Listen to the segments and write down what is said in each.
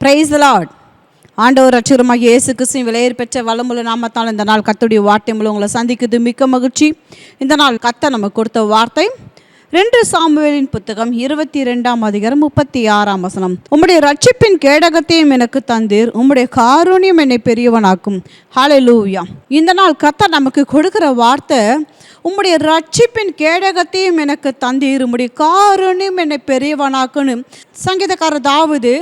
Price Lord ஆண்டவர் அச்சுரமாக இயேசு கிறிஸ்துவின் விலையேற் பெற்ற வளமுள்ள நாமத்தால் இந்த நாள் கத்துடைய வார்த்தை மூலம் உங்களை சந்திக்குது மிக்க மகிழ்ச்சி. இந்த நாள் கத்த நமக்கு கொடுத்த வார்த்தை ரெண்டு சாமுவேலின் புத்தகம் இருபத்தி ரெண்டாம் அதிகாரம் முப்பத்தி ஆறாம் வசனம். உம்முடைய ரட்சிப்பின் கேடகத்தையும் எனக்கு தந்தீர் உம்முடைய காரூணியம் என்னை பெரியவனாக்கும். ஹalleluya இந்த நாள் கத்த நமக்கு கொடுக்குற வார்த்தை உம்முடைய ரட்சிப்பின் கேடகத்தையும் எனக்கு தந்தீர் உம்முடைய காரூணியம் என்னை பெரியவனாக்குன்னு. சங்கீதக்காரர் தாவது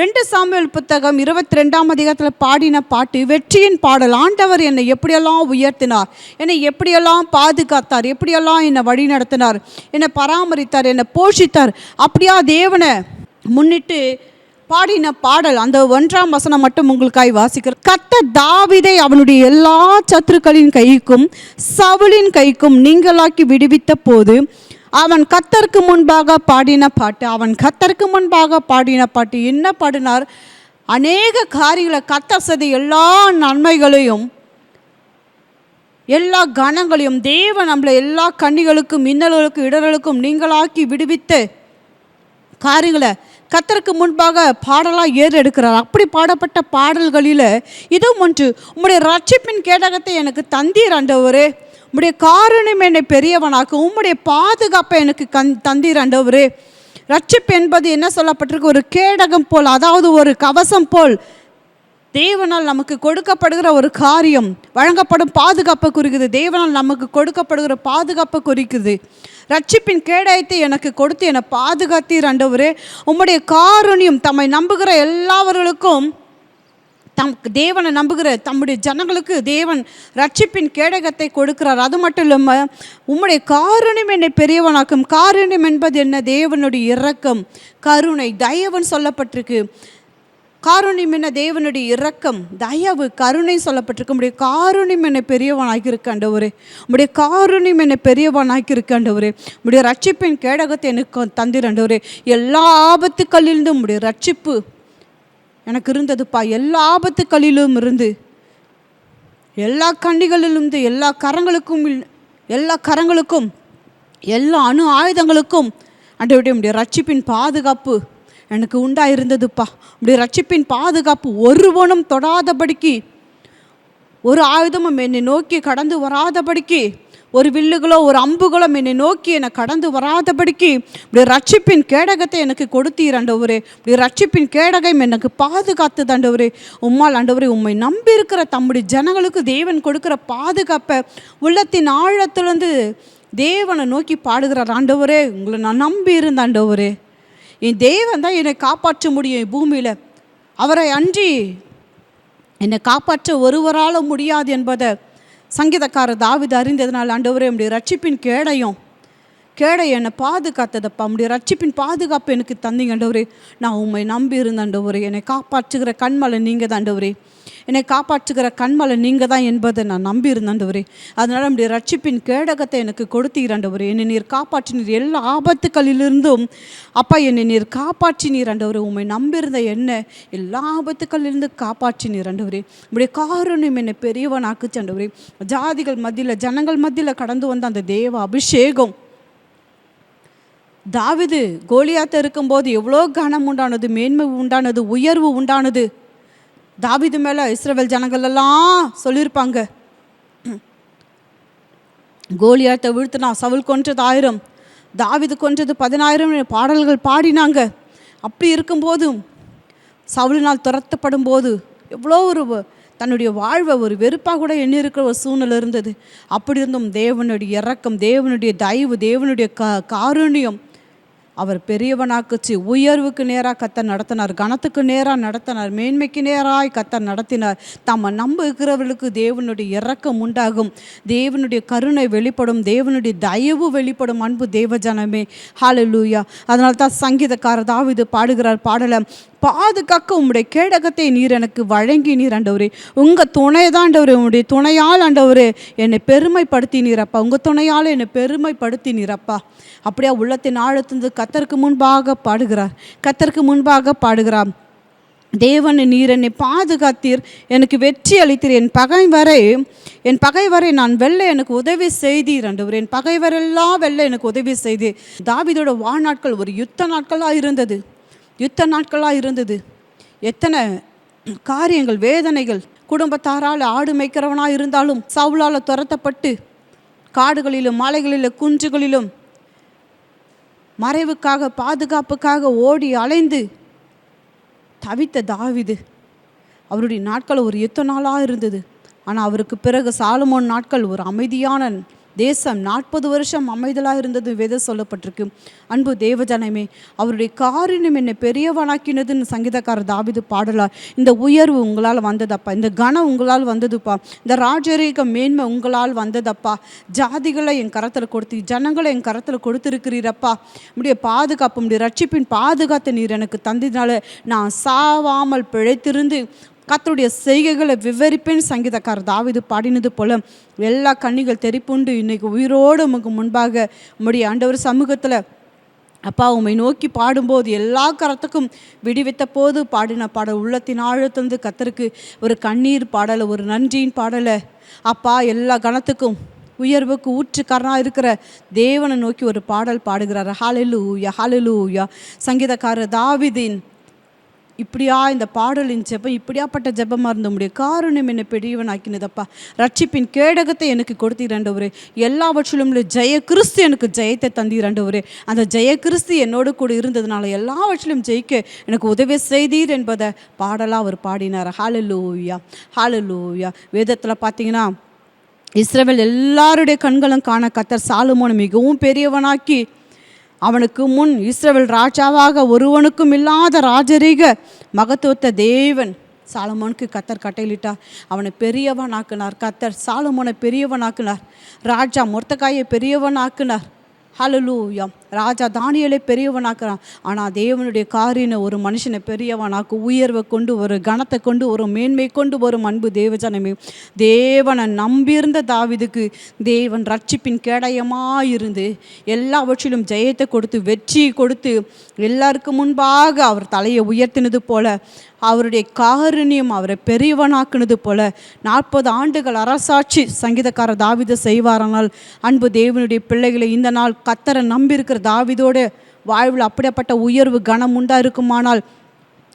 ரெண்டு சாமியல் புத்தகம் இருபத்தி ரெண்டாம் அதிகாரத்தில் பாடின பாட்டு வெற்றியின் பாடல். ஆண்டவர் என்னை எப்படியெல்லாம் உயர்த்தினார். என்னை எப்படியெல்லாம் பாதுகாத்தார். எப்படியெல்லாம் என்னை வழி நடத்தினார். என்னை பராமரித்தார். என்னை போஷித்தார். அப்படியா தேவனை முன்னிட்டு பாடின பாடல் அந்த ஒன்றாம் வசனம் மட்டும் உங்களுக்காய் வாசிக்கிறார் கத்த தாவிதை அவனுடைய எல்லா சத்துருக்களின் கைக்கும் சவுளின் கைக்கும் நீங்களாக்கி விடுவித்த போது அவன் கத்தருக்கு முன்பாக பாடின பாட்டு அவன் கத்தருக்கு முன்பாக பாடின பாட்டு என்ன பாடினார்? அநேக காரியங்களை கத்த செய்த எல்லா நன்மைகளையும் எல்லா கணங்களையும் தேவன் நம்மளை எல்லா கண்ணிகளுக்கும் மின்னல்களுக்கும் இடர்களுக்கும் நீங்களாக்கி விடுவித்து காரியங்களை கத்தருக்கு முன்பாக பாடலாக ஏறெடுக்கிறார். அப்படி பாடப்பட்ட பாடல்களில் இதுவும் ஒன்று. உங்களுடைய ரட்சிப்பின் கேடகத்தை எனக்கு தந்தீர் ஆண்டவரே. உம்முடைய காரணம் என்னை பெரியவனாக்கும் உம்முடைய பாதுகாப்பை எனக்கு கண் தந்தீர் ஆண்டவரே. ரட்சிப்பு என்பது என்ன சொல்லப்பட்டிருக்கு? ஒரு கேடகம் போல் அதாவது ஒரு கவசம் போல். தேவனால் நமக்கு கொடுக்கப்படுகிற ஒரு காரியம் வழங்கப்படும் பாதுகாப்பை குறிக்குது. தேவனால் நமக்கு கொடுக்கப்படுகிற பாதுகாப்பை குறிக்குது. ரட்சிப்பின் கேடயத்தை எனக்கு கொடுத்து என்னை பாதுகாத்தீர் ஆண்டவரே. உம்முடைய காரணியம் தம்மை நம்புகிற எல்லாவர்களுக்கும் தம் தேவனை நம்புகிற தம்முடைய ஜனங்களுக்கு தேவன் ரட்சிப்பின் கேடகத்தை கொடுக்கிறார். அது மட்டும் இல்லாமல் உம்முடைய காரணம் என்னை பெரியவனாக்கும். காரணம் என்பது என்ன? தேவனுடைய இரக்கம் கருணை தயவன் சொல்லப்பட்டிருக்கு. காருண்யம் என்ன? தேவனுடைய இரக்கம் தயவு கருணை சொல்லப்பட்டிருக்கு. உடைய காருண்யம் என்னை பெரியவனாக்கி இருக்காண்டவரே உடைய காருண்யம் என்ன பெரியவனாக்கி இருக்காண்டவரே உடைய ரட்சிப்பின் கேடகத்தை எனக்கு தந்திரண்டவரே எல்லா ஆபத்துக்களிலிருந்தும் உடைய ரட்சிப்பு எனக்கு இருந்ததுப்பா. எல்லா ஆபத்துக்களிலும் இருந்து எல்லா கண்ணிகளிலிருந்து எல்லா கரங்களுக்கும் எல்லா கரங்களுக்கும் எல்லா அணு ஆயுதங்களுக்கும் அன்றைய உடைய ரட்சிப்பின் பாதுகாப்பு எனக்கு உண்டாயிருந்ததுப்பா. உடைய ரட்சிப்பின் பாதுகாப்பு ஒருவனும் தொடாதபடிக்கு ஒரு ஆயுதமும் என்னை நோக்கி கடந்து வராதபடிக்கு ஒரு வில்லுகளோ ஒரு அம்புகளோ என்னை நோக்கி என்னை கடந்து வராதபடிக்கு இப்படி ரட்சிப்பின் கேடகத்தை எனக்கு கொடுத்தீர் ஆண்டவரே. இப்படி ரட்சிப்பின் கேடகம் எனக்கு பாதுகாத்து ஆண்டவரே. உம்மால் ஆண்டவரே உம்மை நம்பி இருக்கிற தம்முடைய ஜனங்களுக்கு தேவன் கொடுக்குற பாதுகாப்பை உள்ளத்தின் ஆழத்துலேருந்து தேவனை நோக்கி பாடுகிறார் ஆண்டவரே. உங்களை நான் நம்பி இருந்த ஆண்டவரே. என் தேவன் தான் என்னை காப்பாற்ற முடியும் பூமியில். அவரை அன்றி என்னை காப்பாற்ற ஒருவரால் முடியாது என்பதை சங்கீதக்காரர் தாவிது அறிந்ததுனால் ஆண்டவரே உடைய ரட்சிப்பின் கேடையும் கேட என்னை பாதுகாத்ததப்பா. உடைய ரட்சிப்பின் பாதுகாப்பு எனக்கு தந்தீங்க ஆண்டவரே. நான் உண்மை நம்பி இருந்தண்டவரே என்னை காப்பாற்றுகிற கண்மலை நீங்கள் தான் ஆண்டவரே. என்னை காப்பாற்றுகிற கண்மலை நீங்கள் தான் என்பதை நான் நம்பி இருந்தண்டவரே அதனால் நம்முடைய ரட்சிப்பின் கேடகத்தை எனக்கு கொடுத்தீரண்டவரே என்னை நீர் காப்பாற்றினீர். எல்லா ஆபத்துக்களிலிருந்தும் அப்பா என்னை நீர் காப்பாற்றினீர் ஆண்டவரே. உண்மை நம்பியிருந்த என்ன எல்லா ஆபத்துக்களிலிருந்து காப்பாற்றினீர் ஆண்டவரே. உடைய காரணம் என்னை பெரியவனாக்குச்சு ஆண்டவரே. ஜாதிகள் மத்தியில் ஜனங்கள் மத்தியில் கடந்து வந்த அந்த தேவ அபிஷேகம் தாவிது கோலியாத்த இருக்கும்போது எவ்வளோ கனம் உண்டானது மேன்மை உண்டானது உயர்வு உண்டானது. தாவிது மேலே இஸ்ரவேல் ஜனங்கள் எல்லாம் சொல்லியிருப்பாங்க. கோலியாத்தை வீழ்த்தினா சவுல் கொன்றது ஆயிரம் தாவிது கொன்றது பதினாயிரம் பாடல்கள் பாடினாங்க. அப்படி இருக்கும்போதும் சவுளினால் துரத்தப்படும் போது எவ்வளோ ஒரு தன்னுடைய வாழ்வை ஒரு வெறுப்பாக கூட எண்ணி இருக்கிற ஒரு சூழ்நிலை இருந்தது. அப்படி இருந்தும் தேவனுடைய இறக்கம் தேவனுடைய தயவு தேவனுடைய க காருண்யம் அவர் பெரியவனாக்குச்சு உயர்வுக்கு நேராக கத்தர் நடத்தினார் கனத்துக்கு நேராக நடத்தினார் மேன்மைக்கு நேராய் கத்தர் நடத்தினார். தம்ம நம்புகிறவர்களுக்கு தேவனுடைய இறக்கம் உண்டாகும். தேவனுடைய கருணை வெளிப்படும் தேவனுடைய தயவு வெளிப்படும் அன்பு தேவஜனமே. ஹாலலூயா அதனால தான் சங்கீதக்காரர் தாவிது பாடுகிறார் பாடலை பாதுகாக்க உம்முடைய கேடகத்தை நீர் எனக்கு வழங்கி நீர் ஆண்டவரே. உங்கள் துணை தான் ஆண்டவர் உங்களுடைய துணையால் ஆண்டவர் என்னை பெருமைப்படுத்தி நீரப்பா உங்கள் துணையால் என்னை பெருமைப்படுத்தி நீரப்பா அப்படியே உள்ளத்தின் ஆழத்திலிருந்து கத்தருக்கு முன்பாக பாடுகிறார். கத்தருக்கு முன்பாக பாடுகிறார். தேவன் நீர் என்னை பாதுகாத்தீர். எனக்கு வெற்றி அளித்தீர். என் பகை வரை என் பகைவரை நான் வெல்ல எனக்கு உதவி செய்தீர் ஆண்டவர் என் பகைவரெல்லாம் வெல்ல எனக்கு உதவி செய்தீர். தாவிதோட வாழ்நாட்கள் ஒரு யுத்த நாட்களாக இருந்தது. யுத்த நாட்களாக இருந்தது. எத்தனை காரியங்கள் வேதனைகள் குடும்பத்தாரால் ஆடு மேய்க்கிறவனாக இருந்தாலும் சவுளால் துரத்தப்பட்டு காடுகளிலும் மலைகளிலும் குன்றுகளிலும் மறைவுக்காக பாதுகாப்புக்காக ஓடி அலைந்து தவித்த தாவிது. அவருடைய நாட்கள் ஒரு எத்தனை நாளாக இருந்தது. ஆனால் அவருக்கு பிறகு சாலமோன் நாட்கள் ஒரு அமைதியான தேசம் நாற்பது வருஷம் அமைதலாக இருந்தது வேத சொல்லப்பட்டிருக்கு. அன்பு தேவஜனமே அவருடைய காரியம் என்னை பெரியவனாக்கினதுன்னு சங்கீதக்காரர் தாவிது பாடலா இந்த உயர்வு உங்களால் வந்ததப்பா இந்த கனம் உங்களால் வந்ததுப்பா இந்த ராஜரீக மேன்மை உங்களால் வந்ததப்பா ஜாதிகளை என் கரத்தில் கொடுத்து ஜனங்களை என் கரத்தில் கொடுத்துருக்கிறீரப்பா உடைய பாதுகாப்பு உடைய ரட்சிப்பின் பாதுகாத்த நீர் எனக்கு தந்ததினால நான் சாவாமல் பிழைத்திருந்து கத்தருடைய செய்கைகளை விவரிப்பேன். சங்கீதக்காரர் தாவிது பாடினது போல எல்லா கண்ணிகள் தெரிப்புண்டு. இன்னைக்கு உயிரோடு உமக்கு முன்பாக உம்முடைய ஆண்டவர் சமூகத்தில் அப்பா உம்மை நோக்கி பாடும்போது எல்லா கரத்துக்கும் விடுவித்த போது பாடின பாடல் உள்ளத்தின் ஆழத்திலிருந்து கத்தருக்கு ஒரு கண்ணீர் பாடலை ஒரு நன்றியின் பாடலை. அப்பா எல்லா கணத்துக்கும் உயர்வுக்கு ஊற்றுக்காரனாக இருக்கிற தேவனை நோக்கி ஒரு பாடல் பாடுகிறார். ஹalleluya ஹalleluya. சங்கீதக்காரர் தாவிதின் இப்படியா இந்த பாடலின் ஜெபம் இப்படியாப்பட்ட ஜெபமாக இருந்த முடியும் காரணம் என்னை பெரியவனாக்கினதப்பா. ரட்சிப்பின் கேடகத்தை எனக்கு கொடுத்தீரண்டவரே. எல்லாவற்றிலும் ஜெய கிறிஸ்து எனக்கு ஜெயத்தை தந்தீரண்டவரே. அந்த ஜெய கிறிஸ்து என்னோடு கூட இருந்ததுனால எல்லாவற்றிலும் ஜெயிக்க எனக்கு உதவி செய்தீர் என்பதை பாடலாக அவர் பாடினார். ஹalleluya ஹalleluya. வேதத்தில் பார்த்தீங்கன்னா இஸ்ரவேல் எல்லாருடைய கண்களும் காண கத்தர் சாலுமோனை மிகவும் பெரியவனாக்கி அவனுக்கு முன் இஸ்ரேல் ராஜாவாக ஒருவனுக்கும் இல்லாத ராஜரீக மகத்துவத்த தேவன் சாலமோனுக்கு கத்தர் கட்டையிலிட்டார் அவனை பெரியவனாக்குனார். கத்தர் சாலமோனை பெரியவனாக்குனார். ராஜா முர்த்தக்காயை பெரியவனாக்குனார். ஹalleluya ராஜா தானியலை பெரியவனாக்குறான். ஆனால் தேவனுடைய காரின ஒரு மனுஷனை பெரியவனாக்கு உயர்வை கொண்டு ஒரு கணத்தை கொண்டு வரும் மேன்மை கொண்டு வரும் அன்பு தேவஜனமே. தேவனை நம்பியிருந்த தாவிதுக்கு தேவன் ரட்சிப்பின் கேடயமாக இருந்து எல்லாவற்றிலும் ஜெயத்தை கொடுத்து வெற்றி கொடுத்து எல்லாருக்கும் முன்பாக அவர் தலையை உயர்த்தினது போல அவருடைய காருண்யம் அவரை பெரியவனாக்குனது போல நாற்பது ஆண்டுகள் அரசாட்சி சங்கீதக்கார தாவித செய்வாரானால் அன்பு தேவனுடைய பிள்ளைகளை இந்த நாள் கத்தரை நம்பியிருக்கிற தாவிதோட வாழ்வில் அப்படிப்பட்ட உயர்வு கனம் உண்டா இருக்குமானால்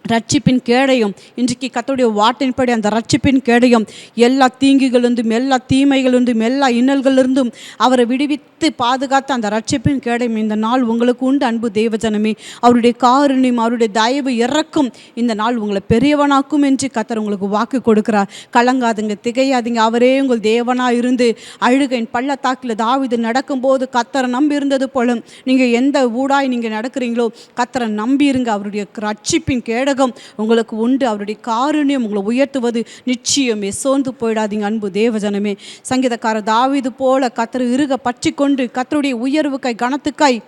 ரட்சிப்பின் கேடையும் இன்றைக்கு கத்தோடைய வாட்டின்படி அந்த ரட்சிப்பின் கேடையும் எல்லா தீங்குகளிலிருந்தும் எல்லா தீமைகளிலிருந்தும் எல்லா இன்னல்களிலிருந்தும் அவரை விடுவித்து பாதுகாத்த அந்த ரட்சிப்பின் கேடையும் இந்த நாள் உங்களுக்கு உண்டு அன்பு தெய்வஜனமே அவருடைய காருண்யம் அவருடைய தயவு இறக்கும் இந்த நாள் உங்களை பெரியவனாக்கும் என்று கத்தர் உங்களுக்கு வாக்கு கொடுக்கிறார். கலங்காதுங்க திகையாதுங்க. அவரே உங்கள் தேவனாக இருந்து அழுகையின் பள்ளத்தாக்கில் தாவிது நடக்கும்போது கத்தரை நம்பி இருந்தது போல நீங்கள் எந்த ஊடாய் நீங்கள் நடக்கிறீங்களோ கத்தரை நம்பி இருங்க அவருடைய ரட்சிப்பின் கேடகம் உங்களுக்கு உண்டு அவருடைய காருண்யம் உங்களை உயர்த்துவது நிச்சயமே. சோர்ந்து போயிடாதீங்க அன்பு தேவஜனமே. சங்கீதக்காரர் தாவிது போல கத்தர் இருக பற்றி கொண்டு கத்தருடைய உயர்வுக்காய் கனத்துக்காய்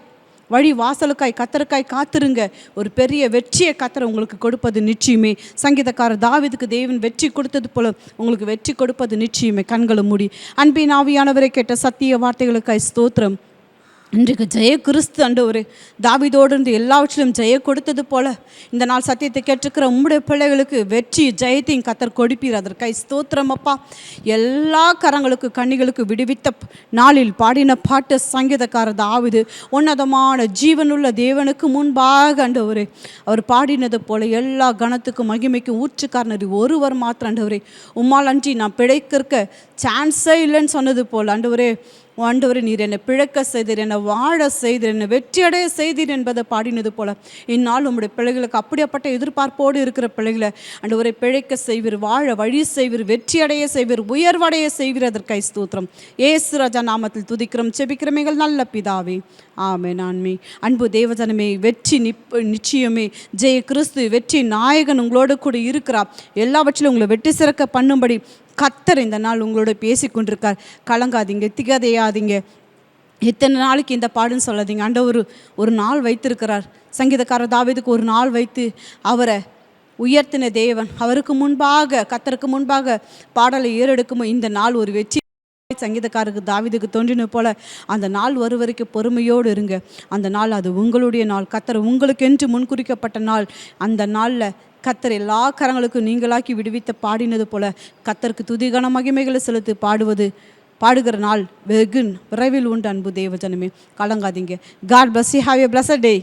வழி வாசலுக்காய் கத்தருக்காய் காத்திருங்க. ஒரு பெரிய வெற்றியை கத்தரை உங்களுக்கு கொடுப்பது நிச்சயமே. சங்கீதக்காரர் தாவிதுக்கு தேவன் வெற்றி கொடுத்தது போல உங்களுக்கு வெற்றி கொடுப்பது நிச்சயமே. கண்களை மூடி. அன்பின் ஆவியானவரை கேட்ட சத்திய வார்த்தைகளுக்காய் ஸ்தோத்திரம். இன்றைக்கு ஜெய கிறிஸ்து ஆண்டவரே தாவிதோடு இருந்து எல்லாவற்றிலும் ஜெய கொடுத்தது போல இந்த நாள் சத்தியத்தை கேட்டிருக்கிற உம்முடைய பிள்ளைகளுக்கு வெற்றி ஜெயத்தையும் கத்தர் கொடுப்பீர். அதற்காய் ஸ்தோத்திரம் அப்பா. எல்லா கரங்களுக்கு கண்ணிகளுக்கு விடுவித்த நாளில் பாடின பாட்டு சங்கீதக்காரர் தாவிது உன்னதமான ஜீவனுள்ள தேவனுக்கு முன்பாக ஆண்டவரே அவர் பாடினது போல எல்லா கணத்துக்கும் மகிமைக்கும் ஊற்றுக்காரனர் ஒருவர் மாத்திரம் அண்டவரே உம்மால் அன்றி நான் பிழைக்கிறக்க சான்ஸே இல்லைன்னு சொன்னது போல் அண்டவரே ஆண்டவர் நீர் என்னை பிழக்க செய்தீர் என்னை வாழ செய்தீர் என்னை வெற்றியடைய செய்தீர் என்பதை பாடினது போல. இந்நாள் உம்முடைய பிள்ளைகளுக்கு அப்படியாப்பட்ட எதிர்பார்ப்போடு இருக்கிற பிள்ளைகளை ஆண்டவரை பிழைக்க செய்வீர் வாழ வழி செய்வீர் வெற்றியடைய செய்வீர் உயர்வடைய செய்வீர். அதற்கை ஸ்தூத்திரம். ஏசு ராஜா நாமத்தில் துதிக்கிறோம் செபிக்கிறோம். எங்கள் நல்ல பிதாவே ஆமே நான்மே அன்பு தேவஜனமே வெற்றி நிப் நிச்சயமே. ஜெய கிறிஸ்து வெற்றி நாயகன் உங்களோட கூட இருக்கிறார். எல்லாவற்றிலும் உங்களை வெற்றி சிறக்க பண்ணும்படி கத்தர் இந்த நாள் உங்களோட பேசி கொண்டிருக்கார். கலங்காதீங்க திகதையாதீங்க எத்தனை நாளைக்கு இந்த பாடுன்னு சொல்லாதீங்க. ஆண்டவர் ஒரு நாள் வைத்திருக்கிறார். சங்கீதக்காரர் தாவதுக்கு ஒரு நாள் வைத்து அவரை உயர்த்தின தேவன். அவருக்கு முன்பாக கத்தருக்கு முன்பாக பாடலை ஏறெடுக்கும் இந்த நாள் ஒரு வெற்றி சங்கீதக்காரருக்கு தாவிதுக்கு தோன்றின போல அந்த நாள் வரும் வரைக்கும் பொறுமையோடு இருங்க. அந்த நாள் அது உங்களுடைய நாள். கத்தர் உங்களுக்கென்று முன்குறிக்கப்பட்ட நாள். அந்த நாளில் கத்தர் எல்லா கரங்களுக்கும் நீங்களாக்கி விடுவித்த பாடினது போல கத்தருக்கு துதிகன மகிமைகளை செலுத்தி பாடுவது பாடுகிற நாள் வெகு விரைவில் உண்டு அன்பு தேவஜனமே. கலங்காதீங்க. God bless have a bless day